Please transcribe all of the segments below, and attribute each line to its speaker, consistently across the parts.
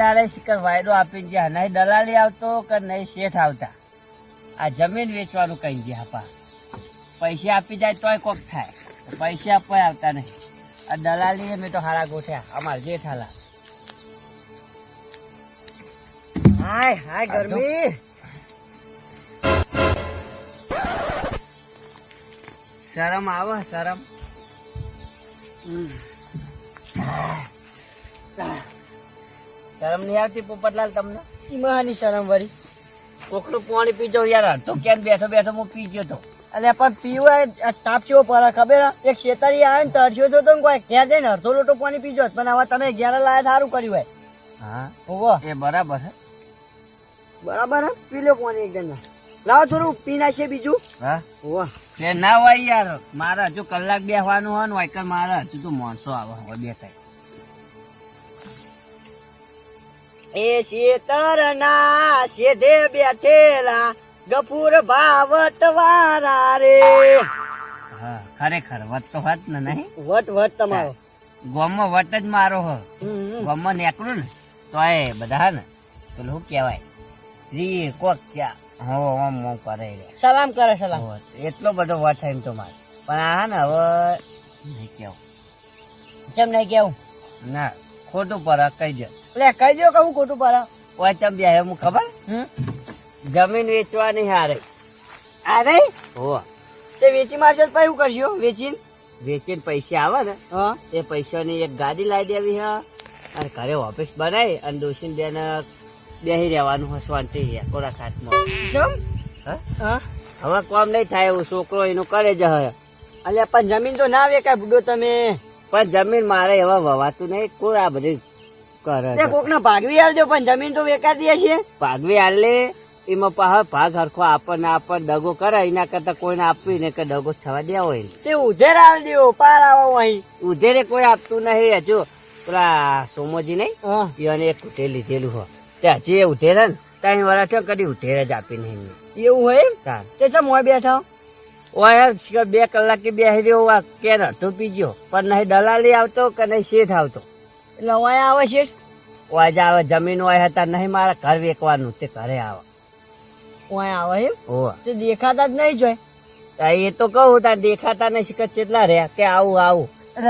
Speaker 1: દાડે શિકર વાયદો આપીને ગયા નહીં દલાલી આવતો કે નહીં શેઠ આવતા. આ જમીન વેચવાનું કહી ગયા પા પૈસા આપી જાય તોય કોક થાય. પૈસા આપવા આવતા નહીં. આ દલાલી મેં તો હારા ગોઠ્યા. અમાર જેઠ હાલા.
Speaker 2: હાય હાય ગરમી.
Speaker 1: શરમ આવે શરમ. શરમ નહીં આવતી પોપટલાલ તમને?
Speaker 2: ઈમાની શરમ વળી.
Speaker 1: કોકનું પાણી પીજો યાર અડધો ક્યાં બેઠો બેઠો હું પી ગયો તો.
Speaker 2: અલે પણ પીવાય તાપ ચેવો પડે ખબર એક શેતારી આવે ને તરસ્યો તો તો કોઈ ક્યાં જઈને અડધો લોટો પાણી પીજો પણ હવે તમે ઘેર લાયા સારું કર્યું હોય.
Speaker 1: હા
Speaker 2: ઓવો
Speaker 1: એ બરાબર હે.
Speaker 2: બરાબર હે? પી લો પાણી એકદમ લાવો થોડું પી નાખીએ બીજું.
Speaker 1: હા?
Speaker 2: ઓવો
Speaker 1: તે ના હોય યાર મારા હજુ કલાક બેસવાનું હોય ને વાયકર મારા હજુ તો માણસો આવે હવે બે
Speaker 2: એ શેતરના શેધે બેઠેલા ગફુર ભાવત વાળા રે.
Speaker 1: હા ખરેખર વટ તો વટ ને નહીં?
Speaker 2: વટ વટ તમારો.
Speaker 1: ગોમમાં વટ જ મારો હો. ગોમમાં નીકળું ને તો એ બધા ને પેલું શું કહેવાય? રી કોક ક્યાં? હો ઓમ ઓમ કરે
Speaker 2: સલામ કરે સલામ.
Speaker 1: એટલો બધો વટ એમ તો મારે. પણ આ ને હવે નહીં કેવું
Speaker 2: કેમ નહીં કેવું
Speaker 1: ના ખોટું પર કહી દે
Speaker 2: એટલે કહી દો કે હું ખોટું પારા
Speaker 1: ઓય બે હું ખબર? જમીન વેચવાની હારે.
Speaker 2: અરે
Speaker 1: હો.
Speaker 2: તે વેચી મારશે તો પછી શું કરશો? વેચીને?
Speaker 1: વેચીને પૈસા આવે ને એ પૈસાની એક ગાડી લાવી દેવી હા. અને ઘરે ઓફિસ બનાવી અને દોશીને બેન બેહી રહેવાનું હસવાનું શાંતિ થોડા ખાટમાં
Speaker 2: ચમ
Speaker 1: હા?
Speaker 2: હા.
Speaker 1: હવે કોમ નહીં થાય એવું છોકરો એનું કરે જ હવે.
Speaker 2: અલ્યા પણ જમીન તો ના વેકાય બુડો તમે.
Speaker 1: પણ જમીન મારે એવા વવાતું નહીં કોઈ આ બધી કરે
Speaker 2: તે. કોકને ભાગવી આવજો પણ જમીન તો વેકા દે છે.
Speaker 1: ભાગવી આલે એમાં પાછા ભાગ હરખો આપણને આપણ દગો કરે એના કરતા કોઈને આપવી ને કે દગો થવા દેવો હોય.
Speaker 2: તે ઉધેર આવજો પાર આવો અહીં.
Speaker 1: ઉધેરે કોઈ આપતું નહીં હજુ પેલા સોમોજી નહીં એને એક ઉઠે લીધેલું હોય. તે હજી એ ઉઠેરા ને ત્રણ વર્ષ થયો કદી ઉઠેર જ આપી નહીં
Speaker 2: એવું હોય?
Speaker 1: તાર
Speaker 2: તે ચમ હોય બેઠા?
Speaker 1: ઓય બે કલાકે બેસી રહ્યો આ કેર હતો પીજો પણ નહીં દલાલી આવતો કે નહીં શેઠ આવતો.
Speaker 2: એટલે હોય આવે છે?
Speaker 1: ઓય જ આવે જમીન હોય હતા નહીં મારા ઘર વેકવાનું તે ઘરે આવે.
Speaker 2: હોય આવે એમ?
Speaker 1: ઓ.
Speaker 2: તે દેખાતા જ નહીં જોય.
Speaker 1: એ તો કહું તાર દેખાતા નહીં શીખત કેટલા રહ્યા કે આવું આવું.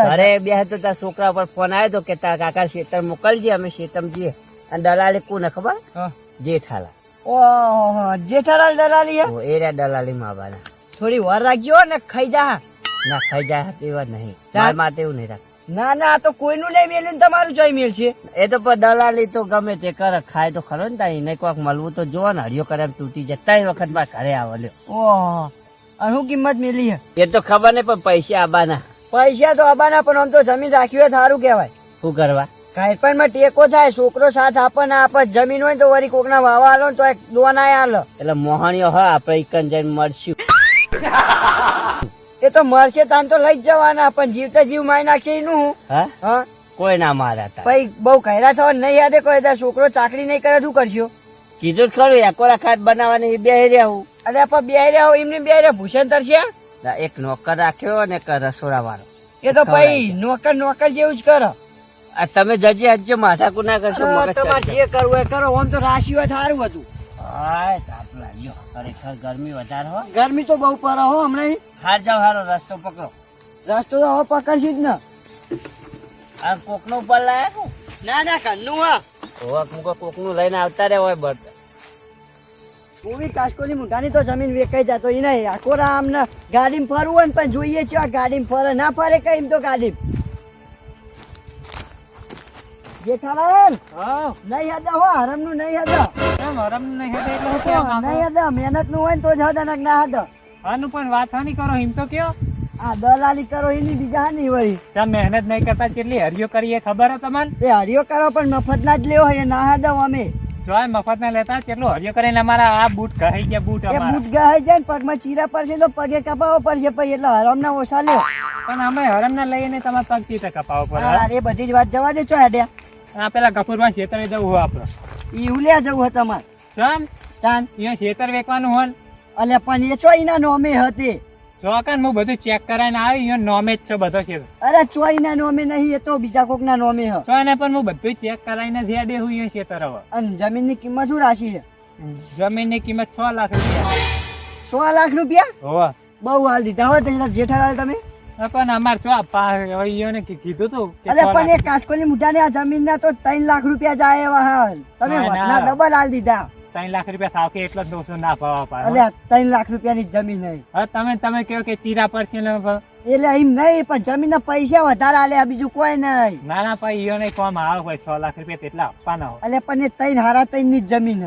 Speaker 1: ઘરે બે તો તાર છોકરા પર ફોન આવ્યો તો કે તાર કાકા શેતર મોકલજે અમે શેતમ જઈએ. અને દલાલી કોને ખબર. જેઠાલા
Speaker 2: ઓહો જેઠાલાલ દલાલી હે?
Speaker 1: એ રહ્યા દલાલી માવાના
Speaker 2: થોડી વાર રાખજો ને ખાઈ જા
Speaker 1: ના ખાઈ જા તેવા નહીં. માર માટે એવું નહીં રાખ
Speaker 2: ના ના આ તો કોઈનું નહીં મેલે ને તમારું જોઈ મેલ છે.
Speaker 1: એ તો પણ દલાલી તો ગમે તે કરે ખાય તો ખરો ને તાઈ નહીં કોઈક મળવું તો જોવા ને હરિયો કરે તૂટી જતા વખતમાં ઘરે આવે લ્યો.
Speaker 2: ઓહ અને શું કિંમત મેલી હે?
Speaker 1: એ તો ખબર નહીં પણ પૈસા આબાના.
Speaker 2: પૈસા તો આબાના પણ આમ તો જમીન રાખ્યું હોય સારું કહેવાય.
Speaker 1: શું કરવા?
Speaker 2: કાંઈ માં ટેકો થાય છોકરો સાથ આપે ને આપે જમીન હોય ને તો વળી કોકના વાવા હાલો તો એક દોના હાલો
Speaker 1: એટલે મોહણીઓ હા આપણે ઈકન જઈને મળશું.
Speaker 2: એ તો મરશે તાન તો લઈ જવાના પણ જીવતા જીવ મારી નાખશે એનું હા.
Speaker 1: હા? કોઈ ના મારા
Speaker 2: ભાઈ બહુ ઘેરા થવા નહીં યાદે કોઈ તાર છોકરો ચાકરી નહીં કરે શું કરશો?
Speaker 1: કીધું જ ખરું એકોરા ખાત બનાવવાની બે રહ્યા
Speaker 2: અરે આપણે બે રહ્યા હોય એમને બે રહ્યા ભૂષણ તરશે
Speaker 1: એક નોકર રાખ્યો અને એક રસોડા વાળો
Speaker 2: એ તો પછી નોકર નોકર જેવું જ કરો.
Speaker 1: આ તમે જજે આજે માથાકુ ના કરશો
Speaker 2: તમારે. જે કરવું એ કરો આમ તો રાશિ હોય સારું હતું.
Speaker 1: લાગ્યો ખરેખર ગરમી વધારે હો.
Speaker 2: ગરમી તો બહુ પર હો હમણાં
Speaker 1: હાર જાવ હારો રસ્તો પકડો.
Speaker 2: રસ્તો તો હવે પકડશી જ ને.
Speaker 1: આ કોકનો ઉપર લાયા
Speaker 2: ના ના ઘરનું હા.
Speaker 1: હોવા મુકો કોકનું લઈને આવતા રે હોય બટ
Speaker 2: પૂરી કાસ્કોલી મુઠાની તો જમીન વેચાઈ જતો એ નહીં આખો આમને ને ગાડીમાં ફરવું હોય ને પણ જોઈએ છે આ ગાડીમાં ફરે ના ફરે કઈ એમ તો ગાડી જેઠાલાલ નહીં હતા હો હરમનું નહીં મહેનતનું હોય ને તો જ હતા ના હતા
Speaker 3: આનું પણ વાત હાની કરો એમ તો કયો?
Speaker 2: આ દલાલી કરો એની બીજા નહીં વળી
Speaker 3: તમે મહેનત નહીં કરતા કેટલી હરિયો કરીએ ખબર હે તમને?
Speaker 2: એ હરિયો કરો પણ મફત ના જ લેવો હોય ના હતા અમે.
Speaker 3: જો આ મફત ના લેતા કેટલો હરિયો કરીને અમારા આ બૂટ કહી ગયા બૂટ અમારા.
Speaker 2: બૂટ ગહાઈ જાય ને પગમાં ચીરા પડશે તો પગે કપાવો પડશે પછી એટલે હરમ ના ઓછા લ્યો.
Speaker 3: પણ અમે હરમ ના લઈને તમારે પગ ચીતે કપાવો પડે
Speaker 2: એ બધી જ વાત જવા દે છો હેડ્યા.
Speaker 3: આ પેલા કપૂરમાં ખેતરે જવું હોય આપડે.
Speaker 2: ઈ ઉલ્યા જવું હતા તમારે.
Speaker 3: ચમ?
Speaker 2: તાન.
Speaker 3: અહીંયા ખેતર વેકવાનું હોય
Speaker 2: અલે પણ એ ચોઈના નોમે હતી.
Speaker 3: ચોકન હું બધું ચેક કરાવીને આવી અહીંયા નોમે જ છે બધો છે
Speaker 2: અરે ચોઈના નોમે નહીં એ તો બીજા કોકના નોમે હ.
Speaker 3: એને પણ હું બધું ચેક કરાવીને જ દે હું અહીંયા ખેતર હવે.
Speaker 2: અને જમીનની કિંમત શું રાશી છે?
Speaker 3: જમીનની કિંમત 6 લાખ રૂપિયા.
Speaker 2: સો લાખ રૂપિયા?
Speaker 3: હોવા.
Speaker 2: બહુ હાલ દીધા હોય તો જેઠાલાલ તમે.
Speaker 3: હા, પણ અમાર ચો અહીંયાને કી- કીધું તું
Speaker 2: અરે પણ એ કાસકોની મુઠાની આ જમીનના તો ત્રણ લાખ રૂપિયા જાય એવા હાલ તમે વધના ડબલ હાલ દીધા.
Speaker 3: ત્રણ લાખ રૂપિયા થાવ કે એટલો જ દોસો ના ભાવ
Speaker 2: એટલે ત્રણ લાખ રૂપિયાની જમીન નહીં.
Speaker 3: તમે તમે કહો કે ચીરા પર છે
Speaker 2: એટલે એમ નહીં પણ જમીનના પૈસા વધારે આલે બીજું કોઈ નહીં.
Speaker 3: ના ના ભાઈ ઈયોને કોમ આવે ભાઈ છ લાખ રૂપિયા તેટલા આપવાના હોય.
Speaker 2: એટલે પણ એ ત્રણ હારા ત્રણની જમીન.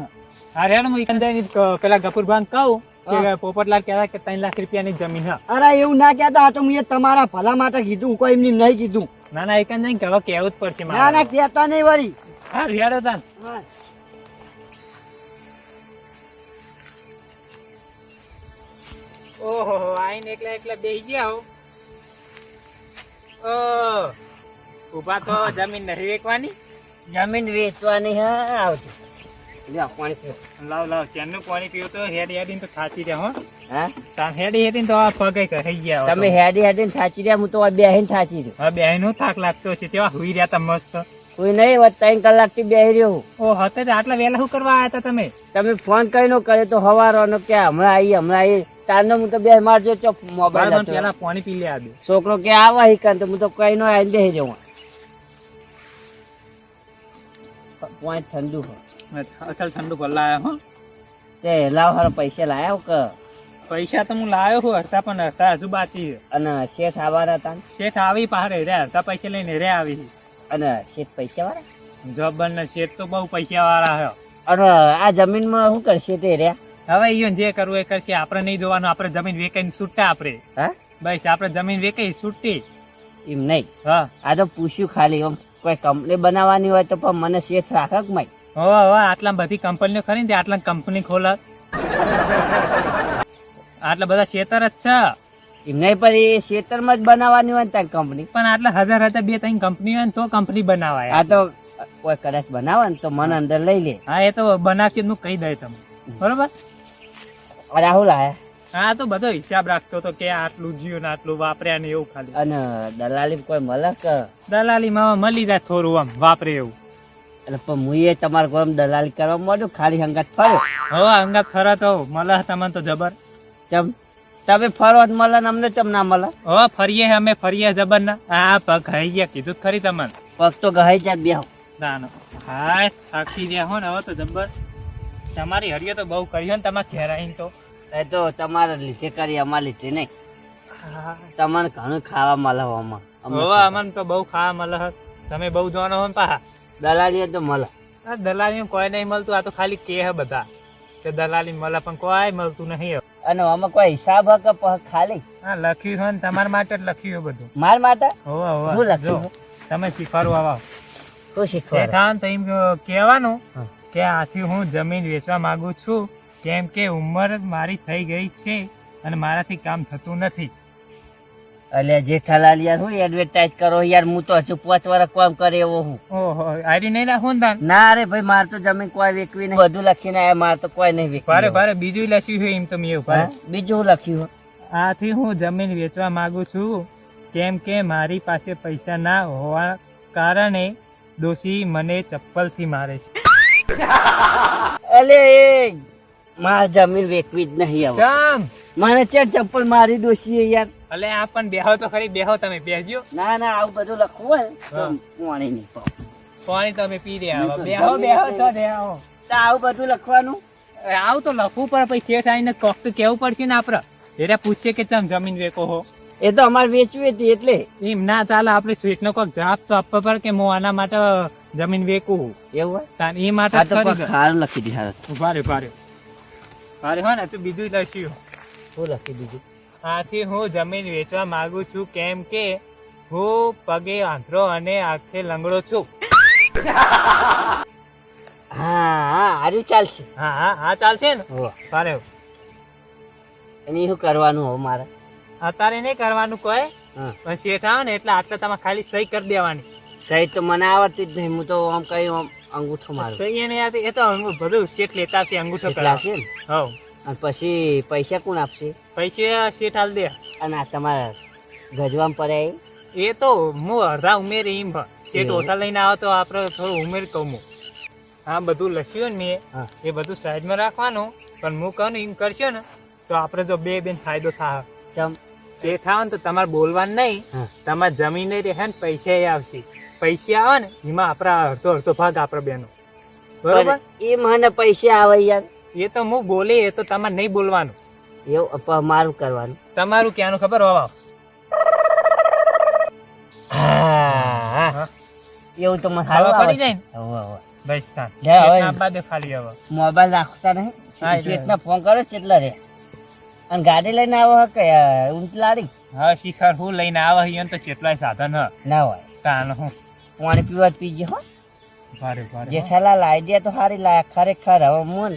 Speaker 2: હારે
Speaker 3: હા ઈકંદર પેલા ગફુરભાન કહું કે પોપટલાલ કહેતા કે ત્રણ લાખ રૂપિયાની જમીન હા.
Speaker 2: અરે એવું ના કહેતા. તો મેં તમારા ભલા માટે કીધું. કોઈ એમની નહીં કીધું.
Speaker 3: ના ના એકંદર કહેવા કેવું જ પડશે
Speaker 2: ના ના કહેતા નહીં વળી.
Speaker 3: હા રેડો તાન. ઓહો આઈને એકલા એકલા બેસી ગયા હો. ઓ ઊભા તો જમીન નહીં વેચવાની?
Speaker 1: જમીન વેચવાની હા આવતી લ્યો, પાણી પીઓ.
Speaker 3: લાવ લાવ ચેનનું પાણી પીવું તો હેડ હેડીને તો થાચી રહ્યા હો.
Speaker 1: હા?
Speaker 3: તાન હેડી હેડીને તો આ પગે કહી ગયા
Speaker 1: તમે હેડી હેડીને થાચી રહ્યા હું તો આ બેહીને થાચી રહ્યો
Speaker 3: હવે બેહીનો થાક લાગતો છે તેવા હુઈ રહ્યા તા મસ્ત.
Speaker 1: કોઈ નહીં હોત ત્રણ કલાકથી બેહી રહ્યો
Speaker 3: ઓ હતે આટલા વહેલા શું કરવા આવ્યા હતા તમે?
Speaker 1: તમે ફોન કરીને કર્યો તો હવારનો કે હમણાં આવી હમણાં આવી તારનો હું તો બે મારજો ચો મોબાઈલ
Speaker 3: પેલા પાણી પી લે
Speaker 1: છોકરો કે આવા હી કાન તો હું તો કઈ નો આવીને બેહી જવું પોઈન્ટ ઠંડુ હોય.
Speaker 3: અસલ ઠંડુ ભરલા હો.
Speaker 1: તે લાવ હારો પૈસા લાયા કે?
Speaker 3: પૈસા તો હું લાવ્યો છું હરતા પણ હરતા હજુ બાકી છે.
Speaker 1: અને શેઠ આવવાના હતા
Speaker 3: શેઠ આવી પારે રે હરતા પૈસા લઈને રે આવી
Speaker 1: અને શેઠ પૈસા વાળા
Speaker 3: જબર ને શેઠ તો બહુ પૈસા વાળા હે.
Speaker 1: અને આ જમીનમાં શું કરશે તે રે
Speaker 3: હવે ઈયોને જે કરવું એ કરશે આપણે નહીં જોવાનું આપણે જમીન વેચાઈને છૂટતા આપણે.
Speaker 1: હા?
Speaker 3: બસ આપણે જમીન વેચાઈ છૂટી
Speaker 1: એમ નહીં?
Speaker 3: હા.
Speaker 1: આ તો પૂછ્યું ખાલી એમ કોઈ કંપની બનાવવાની હોય તો પણ મને શેઠ રાખે કે માય
Speaker 3: હવે હવે આટલા બધી કંપનીઓ ખરી ને આટલા કંપની ખોલે. આટલા બધા ખેતર જ છે.
Speaker 1: એમ નહીં પણ એ ખેતરમાં જ બનાવવાની હોય ને ત્યાં કંપની
Speaker 3: પણ આટલા હજાર હજાર બે ત્રણ કંપની હોય ને તો કંપની બનાવાય.
Speaker 1: આ તો કોઈ કદાચ બનાવે ને તો મન અંદર લઈ લે.
Speaker 3: હા એ તો બનાવશે હું કહી દઉં તમને. બરોબર?
Speaker 1: રાહુલ આયા.
Speaker 3: હા તો બધો હિસાબ રાખતો તો કે આટલું જીવ ને આટલું વાપર્યા ને એવું ખાલી.
Speaker 1: અને દલાલી કોઈ મળે કે?
Speaker 3: દલાલીમાં મળી જાય થોડું આમ વાપરે એવું.
Speaker 1: એટલે પણ હું એ તમારા ઘરમાં દલાલી કરવા માંડ્યો ખાલી હંગાત ફર્યો.
Speaker 3: હવે હંગાત ફરો તો મળે તમને તો જબર.
Speaker 1: ચમ તમે ફરો જ મળે ને અમને ચમ ના મળે?
Speaker 3: હવે ફરીએ અમે ફરીએ જબર ના. આ પગ ખાઈ ગયા કીધું ખરી તમને.
Speaker 1: પગ તો ગહાઈ જાય
Speaker 3: બે નાનો હા થાકી ગયા હો ને હવે તો જબર. તમારી હરિયો તો બહુ કર્યો ને તમારે ઘેર આવીને તો.
Speaker 1: એ તો તમારે લીધે કરી અમારે લીધે નહીં. તમને ઘણું ખાવા મળે
Speaker 3: હવે અમને તો બહુ ખાવા મળે. તમે બહુ જોવાનો હો ને પાહા.
Speaker 1: દલાલી તો મળે
Speaker 3: આ દલાલી કોઈ નહીં મળતું આ તો ખાલી કે હે બધા. કે દલાલી મળે પણ કોઈ મળતું નહીં
Speaker 1: અને આમાં કોઈ હિસાબ હે ખાલી?
Speaker 3: હા લખ્યું હોય ને તમારા માટે જ લખ્યું હોય બધું.
Speaker 1: માર માટે?
Speaker 3: હોવા હોવે.
Speaker 1: લખ્યું
Speaker 3: તમે શીખવાડું આવા.
Speaker 1: શું શીખવાડું?
Speaker 3: તો એમ કહેવાનું કે આથી હું જમીન વેચવા માંગુ છું કેમ કે ઉંમર મારી થઈ ગઈ છે અને મારાથી કામ થતું નથી.
Speaker 1: એટલે જેઠાલાલ યાર હું એડવર્ટાઇઝ કરો યાર હું તો હજુ પાંચ વર્ષ કામ કરે એવો હું.
Speaker 3: ઓહો નહીં રાખું ને
Speaker 1: ના રે ભાઈ માર તો જમીન કોઈ વેકવી નહીં. બધું લખીને આયા માર તો કોઈ નહીં વેકવી
Speaker 3: ભારે ભારે બીજું લખ્યું છે એમ તો મેં એવું
Speaker 1: બીજું લખ્યું
Speaker 3: આથી હું જમીન વેચવા માંગુ છું કેમ કે મારી પાસે પૈસા ના હોવા કારણે દોષી મને ચપ્પલથી મારે છે.
Speaker 1: અલે એ માર જમીન વેકવી જ નહીં
Speaker 3: ચમ!
Speaker 1: મને ચેર ચપ્પલ મારી દોશીએ યાર?
Speaker 3: અલે આ પણ બેહો તો ખરી બેહો તમે બેહજો.
Speaker 1: ના ના આવું બધું લખવું હોય તો પાણી નહીં
Speaker 3: પાણી તમે પી રહ્યા આવો બેહો બેહો તો દેહો
Speaker 1: તો આવું બધું લખવાનું?
Speaker 3: આવું તો લખવું પડે પછી શેઠ આવીને કોક તો કેવું પડશે ને આપડે? એટલે પૂછશે કે તમે જમીન વેકો હો.
Speaker 1: એ તો અમારે વેચવી હતી એટલે.
Speaker 3: એમ ના ચાલે આપણે શેઠનો કોઈ જવાબ તો આપવો પડે કે હું આના માટે જમીન વેકું
Speaker 1: એવું હોય?
Speaker 3: એ માટે ખારું
Speaker 1: લખી દી હારું.
Speaker 3: ઊભા રે ઊભા રે ભારે હો ને તું બીજું લખ્યું
Speaker 1: શું લખી દીધું?
Speaker 3: આથી હું જમીન વેચવા માંગુ છું કેમ કે હું પગે આંધળો અને આંખે લંગડો છું.
Speaker 1: હા હા હારું ચાલશે.
Speaker 3: હા હા હા ચાલશે ને?
Speaker 1: હો.
Speaker 3: ભારે
Speaker 1: શું કરવાનું મારે?
Speaker 3: અત્યારે નહીં કરવાનું કોઈ.
Speaker 1: હા.
Speaker 3: પણ શેઠ આવે ને એટલે આટલે તમે ખાલી સહી કરી દેવાની.
Speaker 1: સહી તો મને આવડતી જ નહીં હું તો આમ કઈ આમ અંગૂઠો મારું.
Speaker 3: સહી એને એ તો બધું શેઠ લેતા છે અંગૂઠો
Speaker 1: ને? અને પછી પૈસા કોણ આપશે?
Speaker 3: પૈસા શેઠ હાલ દે.
Speaker 1: અને આ તમારા ગજવામ પડે એ?
Speaker 3: એ તો હું અડધા ઉમેરી એમ એ ડોસા લઈને આવો તો આપણે થોડું ઉમેર કહું હું બધું લખ્યું ને મેં એ બધું સાઈડમાં રાખવાનું. પણ હું કહું ને એમ કરશો ને તો આપણે જો બે બેન ફાયદો થાય.
Speaker 1: ચમ.
Speaker 3: તે થાય ને તો તમારે બોલવાનું નહીં. તમારે જમીન રહે ને પૈસા આવશે. પૈસા આવે ને એમાં આપણા અડધો અડધો ભાગ આપણે બેનો. બરોબર?
Speaker 1: એ મને પૈસા આવે યાર.
Speaker 3: એ તો હું બોલે એ તો તમારે નહીં બોલવાનું.
Speaker 1: એવું મારું કરવાનું.
Speaker 3: તમારું ક્યાંનું ખબર? હોવા.
Speaker 1: એવું તો મને હાલવા
Speaker 3: પડી જાય ને?
Speaker 1: હવે હવે. મોબાઈલ રાખતા નહીં ફોન કરો રે અને ગાડી લઈને આવો હે કે ઊંટ લાડી
Speaker 3: હા શિખર હું લઈને આવો અહીંયા તો કેટલાય સાધન હ.
Speaker 1: ના હોય.
Speaker 3: કાન હું.
Speaker 1: પાણી પીવા પીજે હો. જેઠાલાલ આઈડિયા તો સારી લાયા. ખરેખર હવે મોન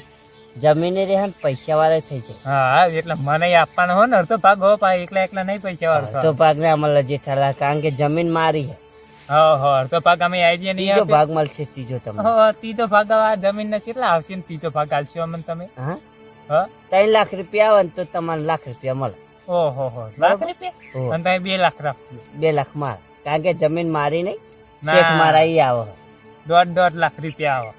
Speaker 1: જમીને રે પૈસા વાળા થઈ જાય.
Speaker 3: હા એટલે મને આપવાનો હો ને અડધો ભાગ હો પા એકલા એકલા નહીં પૈસા વાળો અડધો
Speaker 1: ભાગ ને અમલ જેઠાલાલ કારણ કે જમીન મારી
Speaker 3: હા હા અડધો ભાગ અમે આઈડિયા નહીં
Speaker 1: ત્રીજો ભાગ મળશે ત્રીજો તમને.
Speaker 3: હો, ત્રીજો ભાગ આ જમીન ને કેટલા આવશે ને ત્રીજો ભાગ આલશો અમને તમે?
Speaker 1: હા?
Speaker 3: હા?
Speaker 1: ત્રણ લાખ રૂપિયા આવે ને તો તમારે લાખ રૂપિયા મળે.
Speaker 3: ઓહો હો લાખ રૂપિયા? અને તમે બે લાખ રાખજો.
Speaker 1: બે લાખ માર. કારણ કે જમીન મારી નહીં
Speaker 3: ના.
Speaker 1: મારા ઈ આવે.
Speaker 3: દોઢ દોઢ લાખ રૂપિયા આવે.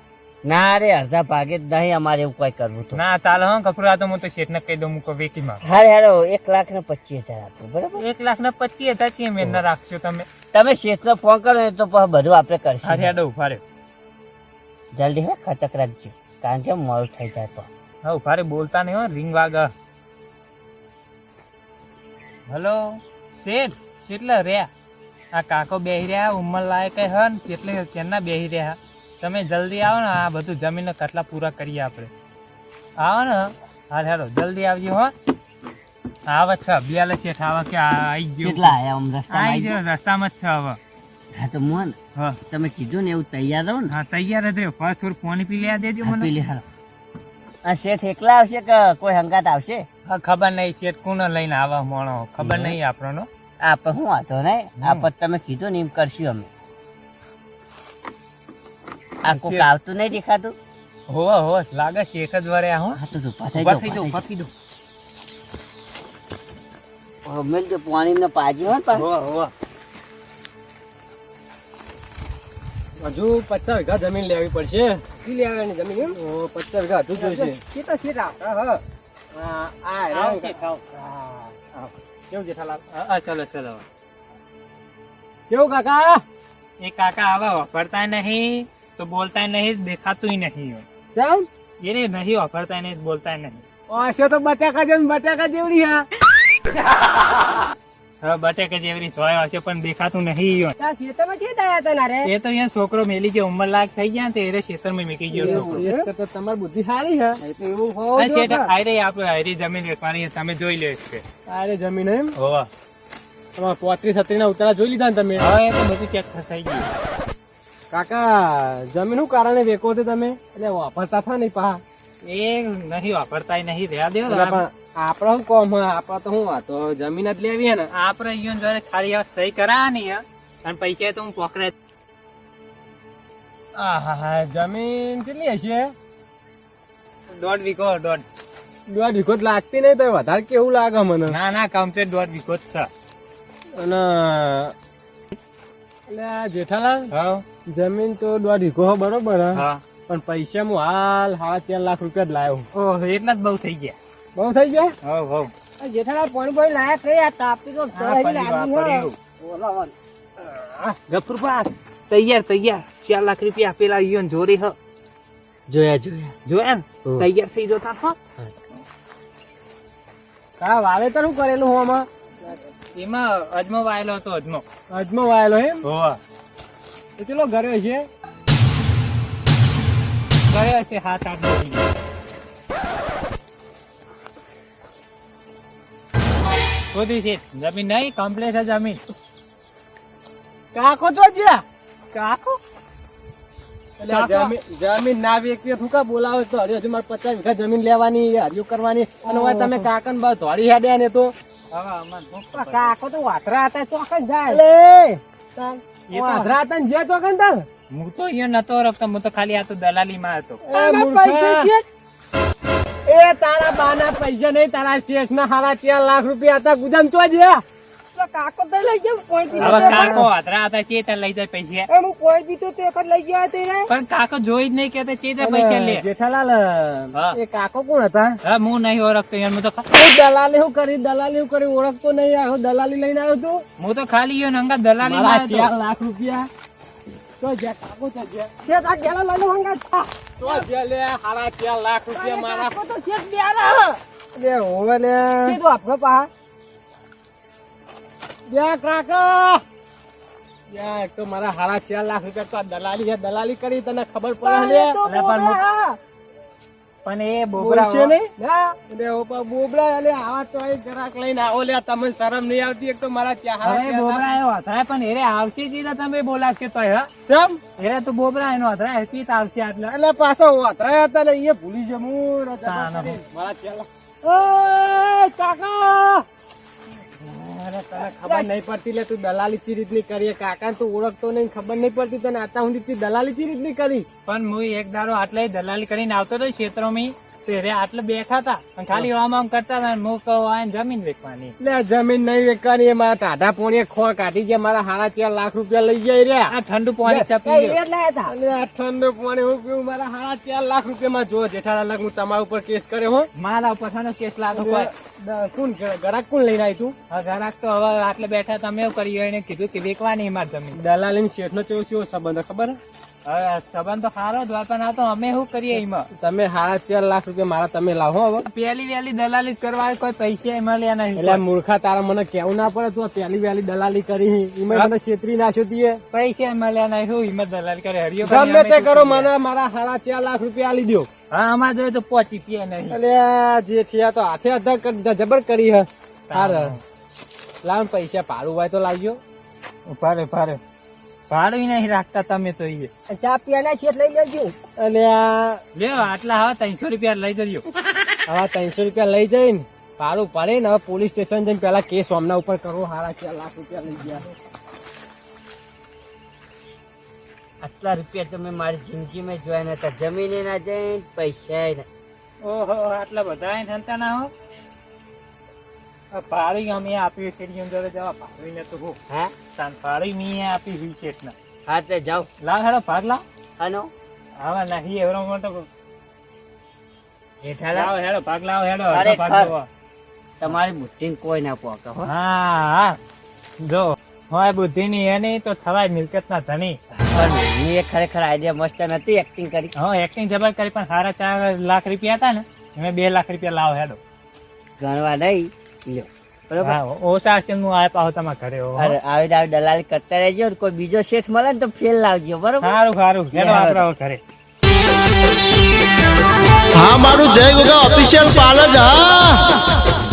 Speaker 1: ના રે અડધા ભાગે જ નહીં અમારે એવું કોઈ કરવું તો.
Speaker 3: ના ચાલો હા કપડા તો હું તો શેઠ ને કહી દઉં મૂકો વેકી માં
Speaker 1: હારે હારો એક લાખ ને પચીસ હજાર આપો બરાબર?
Speaker 3: એક લાખ ને પચીસ હજાર છે મેં ના રાખશો તમે?
Speaker 1: તમે શેઠનો ફોન કરો તો બધું આપણે
Speaker 3: હારે
Speaker 1: કરશું
Speaker 3: હેડો ઉભારે
Speaker 1: જલ્દી હે ખટક રાખજો કારણ કે મોડું થઈ જાય તો.
Speaker 3: હા ઉભારે બોલતા નહીં હો રિંગ વાગા. હલો શેઠ કેટલા રહ્યા? આ કાકો બેહી રહ્યા ઉંમર લાયક હન ને? કેટલે કેના બેહી રહ્યા? તમે જલ્દી આવો ને આ બધું જમીનના કટલા પૂરા કરીએ આપણે. આવો ને હાલ હેલો જલ્દી આવજો હો. આવે છે બિયાલે છે આવે કે આ આઈ ગયો.
Speaker 1: કેટલા આયા આમ રસ્તા
Speaker 3: આઈ ગયો રસ્તામાં જ છે હવે.
Speaker 1: હા તો મોન
Speaker 3: હા.
Speaker 1: તમે કીધું ને એવું તૈયાર રહો ને.
Speaker 3: હા તૈયાર જ રહ્યો. ફર્સ્ટ થોડું પાણી પી લેવા દેજો મને.
Speaker 1: પેલી હાલો. આ શેઠ એકલા આવશે કે કોઈ હંગાત આવશે?
Speaker 3: હા ખબર નહીં શેઠ કોને લઈને આવા મોણો. ખબર. નહીં આપણો
Speaker 1: આપ હું વાંધો
Speaker 3: નહીં.
Speaker 1: આપ તમે કીધું ને એમ કરશું અમે. આ કોક આવતું નહીં દેખાતું
Speaker 3: હોવા હોવા લાગે શેઠ જ વરે હું
Speaker 1: હા તો તું
Speaker 3: ઊભા
Speaker 1: દો,
Speaker 3: થઈ જાઓ,
Speaker 1: પતાઈ
Speaker 3: ઊભા થઈ જાઓ.
Speaker 1: દો. અમે તો પાણીને પાજી હોય ને
Speaker 3: હોવા હોવા
Speaker 4: હજુ પચાસ વીઘા જમીન લેવી પડશે કેટલી લેવાની જમીન એમ? ઓ, પચાસ વીઘા હજુ જોઈશે કેટલા કેટલા હા હા આ આ રહ્યા.
Speaker 3: શેઠ, આવો.
Speaker 4: આવો. કેવું જેઠાલાલ
Speaker 3: હા, હા, ચાલો ચલો
Speaker 4: કેવું કાકા
Speaker 3: એ કાકા આવા વાપરતા નહીં તો બોલતા નહીં દેખાતું નહીં
Speaker 4: ચમ?
Speaker 3: એને નહીં વાપરતા નહીં બોલતા નહીં.
Speaker 4: ઓછો તો બટાકા જેમ બટાકા જેવડી હા.
Speaker 3: બટેકા જેવી ધોયા હશે પણ દેખાતું નહીં
Speaker 4: હોય. ખેતરમાં કે દયા તા રે
Speaker 3: એ તો અહીંયા છોકરો મેલી ગયો ઉંમર લાગ થઈ ગયા તે એ ખેતરમાં મેકી ગયો છોકરો.
Speaker 4: તો તમારી બુદ્ધિ સારી છે. તો એવું
Speaker 3: હા,
Speaker 4: છે
Speaker 3: આરે આપણે આયરી જમીન વેચવાની છે, તમે જોઈ લે છે.
Speaker 4: આરે જમીન એમ?
Speaker 3: હોવા.
Speaker 4: તમારા પોત્રીસ છત્રીસ ના ઉતારા જોઈ લીધા ને તમે?
Speaker 3: હા એ તો બધું ચેક થઈ ગયું.
Speaker 4: કાકા જમીન શું કારણે વેકો છો તમે? એટલે વાપરતા થા નહીં પા
Speaker 3: એ નહીં વાપરતા નહીં રહ્યા દેવો
Speaker 4: એટલે પણ આપડે શું કોમ આપડે તો શું વાતો જમીન જ લેવી ને.
Speaker 3: આપણે અહીંયા જોડે ખાલી આ સહી કરાવવાની હે. અને પૈસા તો હું પોકરે
Speaker 4: આહા જમીન કેટલી હશે?
Speaker 3: દોઢ વીઘો દોઢ.
Speaker 4: દોઢ વીઘો જ લાગતી નહીં તો વધારે કેવું લાગે મને?
Speaker 3: ના ના કમ્પ્લીટ દોઢ વીઘો જ છે.
Speaker 4: અને એટલે જેઠાલાલ
Speaker 3: હા.
Speaker 4: જમીન તો દોઢ વીઘો બરોબર હા. પણ પૈસા હું હાલ સાડા ચાર લાખ રૂપિયા જ લાવ્યો
Speaker 3: ઓહો એટલા જ બહુ થઈ ગયા.
Speaker 4: બહુ થઈ ગયા?
Speaker 3: હા હવ.
Speaker 4: જેઠાલાલ પાણી પાણી લાયા કઈ આ તાપી તો
Speaker 3: હા. ગફુરભા, તૈયાર તૈયાર. ચાર લાખ રૂપિયા આપેલા ઈયોને જોડે હ.
Speaker 1: જોયા જોયા.
Speaker 3: જોયા ને? તૈયાર થઈ જતા હો.
Speaker 4: કા વાવેતર શું કરેલું હું આમાં?
Speaker 3: એમાં અજમો વાયેલો હતો અજમો.
Speaker 4: અજમો વાયેલો એમ?
Speaker 3: હોવા.
Speaker 4: એ કેટલો ઘરે છે?
Speaker 3: ગયો છે હાથ આઠ. ખોદી છે. જમીન નહીં કમ્પ્લેટ છે જમીન.
Speaker 4: કાકો તો જ્યાં?
Speaker 3: કાકો?
Speaker 4: જમીન ના વેચીએ ઠુકા બોલાવે તો હરિયો મારે પચાસ વીઘા જમીન લેવાની હરિયો કરવાની. અને તમે કાકન ને બસ ધોળી હેડ્યા ને તો. કાકો તો વાતરા હતા તો જાય.
Speaker 3: એ
Speaker 4: વાતરા હતા જે તો તાર
Speaker 3: હું તો અહીંયા નતો રખતો હું તો ખાલી આ તો દલાલી માં હતો.
Speaker 4: એ મૂર્ખા. એ તારા બાના પૈસા નહીં તારા શેઠ ના હારા ચાર લાખ રૂપિયા હતા ગુજામ ચો જ્યાં
Speaker 2: કાકો તો લઈ ગયો કોઈ
Speaker 3: હવે કાકો હાથરા હતા ચેતા લઈ જાય પૈસા.
Speaker 2: એ હું કોઈ દી તે વખત લઈ ગયો હતો
Speaker 3: પણ કાકો જોઈ જ નહીં કેતા ચેતા પૈસા લે.
Speaker 4: જેઠાલાલ એ કાકો કોણ હતા?
Speaker 3: હા હું નહીં ઓળખતો યાર હું તો
Speaker 4: દલાલી હું કરી દલાલી હું કરી ઓળખતો નહીં આવ્યો દલાલી લઈને આવ્યો છું
Speaker 3: હું તો ખાલી યો નંગા દલાલી માં
Speaker 4: ચાર લાખ રૂપિયા. તો કાકો તે
Speaker 2: ગેલા
Speaker 4: તો લે હારા લાખ રૂપિયા મારા
Speaker 2: કાકો તો
Speaker 4: લે હોવે લે
Speaker 2: કીધું પા
Speaker 4: જ્યાં કાકા. જ્યાં તો મારા હારા ચાર લાખ રૂપિયા તો દલાલી છે દલાલી કરી તને ખબર પડે લે
Speaker 3: પણ એ બોબરા
Speaker 4: બોલશે નહીં? લે ઓ પા બોબડા આવા તો એ ગ્રાહક લઈને આવો લે તમને શરમ નહીં આવતી એક તો મારા ચાર હારા
Speaker 3: હવે
Speaker 4: ચાર લાખ-
Speaker 3: બોબરા એવો હથરાય પણ એરે આવશે જ ને તમે બોલાવશે કે
Speaker 4: તો
Speaker 3: એરે તો બોબરા એનો હથરાય હસી જ આવશે આટલે.
Speaker 4: એટલે પાછો વાતરાયા હતા એ ભૂલી જમું. મારા કાકા! તને ખબર નહીં પડતી લે તું દલાલી ચી રીતની કરી કાકા તું ઓળખતો નહીં ખબર નહીં પડતી તને આતા સુધી તી દલાલી ચી રીતની કરી.
Speaker 3: પણ હું એક દારો આટલે દલાલી કરીને આવતો હતો ક્ષેત્રોમાં તેરે આટલે બેઠા હતા અને ખાલી આમ કરતા હતા હું કહું આ જમીન વેચવાની.
Speaker 4: લે જમીન નહીં વેચવાની એ મારા ટાઢા પોણીએ ખો કાઢી ગયા મારા સાડા ચાર લાખ રૂપિયા લઈ જાય રે
Speaker 3: આ ઠંડુ પાણી ચપી
Speaker 2: એટલે
Speaker 4: આ ઠંડુ પાણી હું પીવું? મારા સાડા ચાર લાખ રૂપિયામાં જો જેઠાલાલ હું તમારા ઉપર કેસ કર્યો હો.
Speaker 3: મારા ઉપર કેસ લાગો
Speaker 4: કોણ ગરાક કોણ લઈને આવી તું?
Speaker 3: ગરાક ઘરાક તો હવે આટલે બેઠા તમે એવું કર્યું એને કીધું કે વેકવા નહીં મારે તમે
Speaker 4: દલાલી શેઠ નો કેવો કેવો સંબંધ ખબર?
Speaker 3: હવે સંબંધ તો સારો જ પણ આ તો અમે શું કરીએ એમાં?
Speaker 4: તમે સાડા ચાર લાખ રૂપિયા મારા તમે લાવો હવે
Speaker 3: પેલી વેલી દલાલી કરવા કોઈ પૈસા એમાં લે નહીં.
Speaker 4: એટલે મૂર્ખા તારા મને કેવું ના પડે તું પહેલી વહેલી દલાલી કરી એમાં મને છેતરી નાખ્યો તીએ.
Speaker 3: પૈસા એમાં લે નહીં શું એમાં દલાલી કરે? હરિયો
Speaker 4: ગમે તે કરો મને મારા સાડા ચાર લાખ રૂપિયા આલી દો
Speaker 3: હા આમાં જોઈએ તો પહોંચી પીએ નહીં.
Speaker 4: એટલે જે થયા તો હાથે અધા જબર કરી હે. હાર. લાવ પૈસા ભાડું હોય તો લાવજો.
Speaker 3: ભારે ભારે ભાડું નહીં રાખતા તમે તો એ
Speaker 2: ચા પીવાના છે લઈ લેજો.
Speaker 4: અને
Speaker 3: લે આટલા હવે ત્રણસો રૂપિયા લઈ જજો.
Speaker 4: હવે ત્રણસો રૂપિયા લઈ જઈને ભાડું પડે ને હવે પોલીસ સ્ટેશન જઈને પેલા કેસ આમના ઉપર કરો. હારા ચાર લાખ રૂપિયા લઈ ગયા.
Speaker 1: આટલા રૂપિયા તમે મારી જિંદગીમાં જોયા નતા. જમીને ના જઈને પૈસા ના.
Speaker 3: ઓહો આટલા બધા અહીં થતા ના હો. આ અમે આપી એની અંદર જવા ભાડું ને તો હો
Speaker 1: હા?
Speaker 3: તાન ભાડું મી આપી વી છે ના
Speaker 1: હા તે જાવ
Speaker 3: લા હેડો ભાગ લાવ.
Speaker 1: આનો
Speaker 3: આવા નહીં એવરો મોટો
Speaker 1: હેઠા
Speaker 3: લાવ હેડો ભાગ લાવ હેડો
Speaker 1: અરે
Speaker 3: ભાગ.
Speaker 1: તમારી બુદ્ધિ કોઈ ના પોકે હો.
Speaker 3: હા હા. જો હોય બુદ્ધિ ની એ નહીં તો થવાય મિલકત ના ધણી.
Speaker 1: પણ એ ખરેખર આઈડિયા મસ્ત નથી એક્ટિંગ કરી.
Speaker 3: હા એક્ટિંગ જબર કરી પણ સારા ચાર લાખ રૂપિયા હતા ને મેં બે લાખ રૂપિયા લાવ હેડો.
Speaker 1: ગણવા નહીં. લ્યો. બરાબર?
Speaker 3: ઓછા છે હું આ પાહો તમારા ઘરે.
Speaker 1: અરે આવી આવી દલાલી કરતા રહેજો કોઈ બીજો શેઠ મળે ને તો ફેલ લાવજો બરોબર?
Speaker 3: સારું સારું. હેડો આપણા ઘરે.
Speaker 5: હા મારું જય ગોગા ઓફિશિયલ પાર્લર જ હા.